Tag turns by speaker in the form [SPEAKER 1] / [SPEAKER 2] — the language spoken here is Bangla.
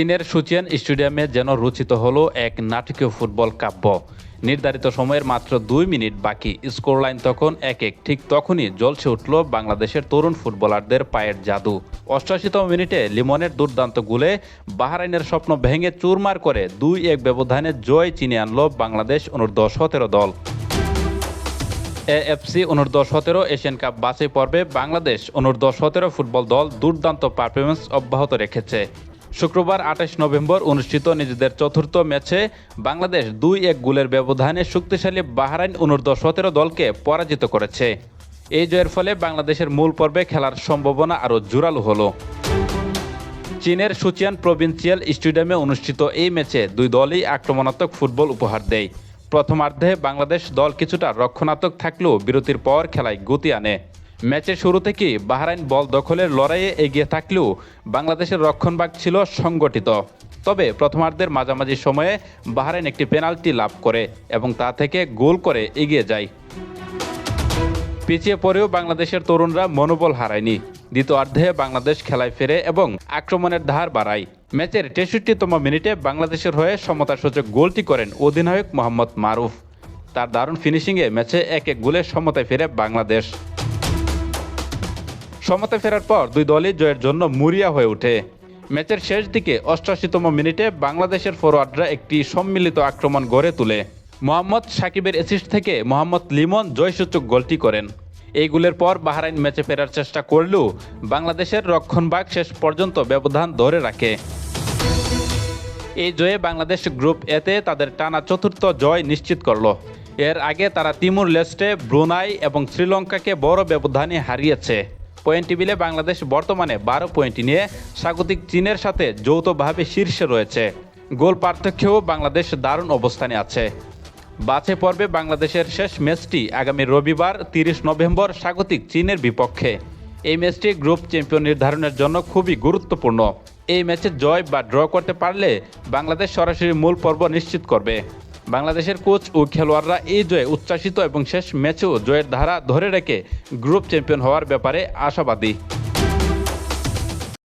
[SPEAKER 1] চীনের সুচিয়ান স্টেডিয়ামে যেন রচিত হলো এক নাটকীয় ফুটবল কাব্য। নির্ধারিত সময়ের মাত্র দুই মিনিট বাকি। স্কোরলাইন তখন এক এক, ঠিক তখনই জ্বলছে উঠল বাংলাদেশের তরুণ ফুটবলারদের পায়ের জাদু। অষ্টাশিতম মিনিটে লিমনের দুর্দান্ত গুলে বাহারাইনের স্বপ্ন ভেঙে চুরমার করে দুই এক ব্যবধানে জয় চিনে আনলো বাংলাদেশ অনূর্ধ্ব সতেরো দল। এএফসি অনূর্ধ্ব সতেরো এশিয়ান কাপ বাছাই পর্বে বাংলাদেশ অনূর্ধ্ব সতেরো ফুটবল দল দুর্দান্ত পারফরমেন্স অব্যাহত রেখেছে। শুক্রবার আঠাশ নভেম্বর অনুষ্ঠিত নিজেদের চতুর্থ ম্যাচে বাংলাদেশ দুই এক গোলের ব্যবধানে শক্তিশালী বাহরাইন অনূর্ধ্ব সতেরো দলকে পরাজিত করেছে। এই জয়ের ফলে বাংলাদেশের মূল পর্বে খেলার সম্ভাবনা আরও জোরালো হলো। চীনের সুচিয়ান প্রভিন্সিয়াল স্টেডিয়ামে অনুষ্ঠিত এই ম্যাচে দুই দলই আক্রমণাত্মক ফুটবল উপহার দেয়। প্রথমার্ধে বাংলাদেশ দল কিছুটা রক্ষণাত্মক থাকলেও বিরতির পর খেলায় গতি আনে। ম্যাচের শুরু থেকেই বাহরাইন বল দখলের লড়াইয়ে এগিয়ে থাকলেও বাংলাদেশের রক্ষণভাগ ছিল সংগঠিত। তবে প্রথমার্ধের মাঝামাঝি সময়ে বাহরাইন একটি পেনাল্টি লাভ করে এবং তা থেকে গোল করে এগিয়ে যায়। পিছিয়ে পড়েও বাংলাদেশের তরুণরা মনোবল হারায়নি। দ্বিতীয়ার্ধে বাংলাদেশ খেলায় ফেরে এবং আক্রমণের ধার বাড়ায়। ম্যাচের তেষট্টিতম মিনিটে বাংলাদেশের হয়ে সমতাসূচক গোলটি করেন অধিনায়ক মোহাম্মদ মারুফ। তার দারুণ ফিনিশিংয়ে ম্যাচে এক এক গোলে সমতায় ফেরে বাংলাদেশ। সমতায় ফেরার পর দুই দলই জয়ের জন্য মুরিয়া হয়ে ওঠে। ম্যাচের শেষ দিকে অষ্টাশিতম মিনিটে বাংলাদেশের ফরোয়ার্ডরা একটি সম্মিলিত আক্রমণ গড়ে তোলে। মোহাম্মদ সাকিবের অ্যাসিস্ট থেকে মোহাম্মদ লিমন জয়সূচক গোলটি করেন। এই গোলের পর বাহরাইন ম্যাচে ফেরার চেষ্টা করলেও বাংলাদেশের রক্ষণভাগ শেষ পর্যন্ত ব্যবধান ধরে রাখে। এই জয়ে বাংলাদেশ গ্রুপ এতে তাদের টানা চতুর্থ জয় নিশ্চিত করল। এর আগে তারা তিমুর লেস্টে ব্রুনাই এবং শ্রীলঙ্কাকে বড় ব্যবধানে হারিয়েছে। পয়েন্ট টেবিলে বাংলাদেশ বর্তমানে বারো পয়েন্ট নিয়ে স্বাগতিক চীনের সাথে যৌথভাবে শীর্ষে রয়েছে। গোল পার্থক্যেও বাংলাদেশ দারুণ অবস্থানে আছে। বাছে পর্বে বাংলাদেশের শেষ ম্যাচটি আগামী রবিবার তিরিশ নভেম্বর স্বাগতিক চীনের বিপক্ষে। এই ম্যাচটি গ্রুপ চ্যাম্পিয়ন নির্ধারণের জন্য খুবই গুরুত্বপূর্ণ। এই ম্যাচে জয় বা ড্র করতে পারলে বাংলাদেশ সরাসরি মূল পর্ব নিশ্চিত করবে। বাংলাদেশের কোচ ও খেলোয়াড়রা এই জয়ে উচ্ছ্বাসিত এবং শেষ ম্যাচেও জয়ের ধারা ধরে রেখে গ্রুপ চ্যাম্পিয়ন হওয়ার ব্যাপারে আশাবাদী।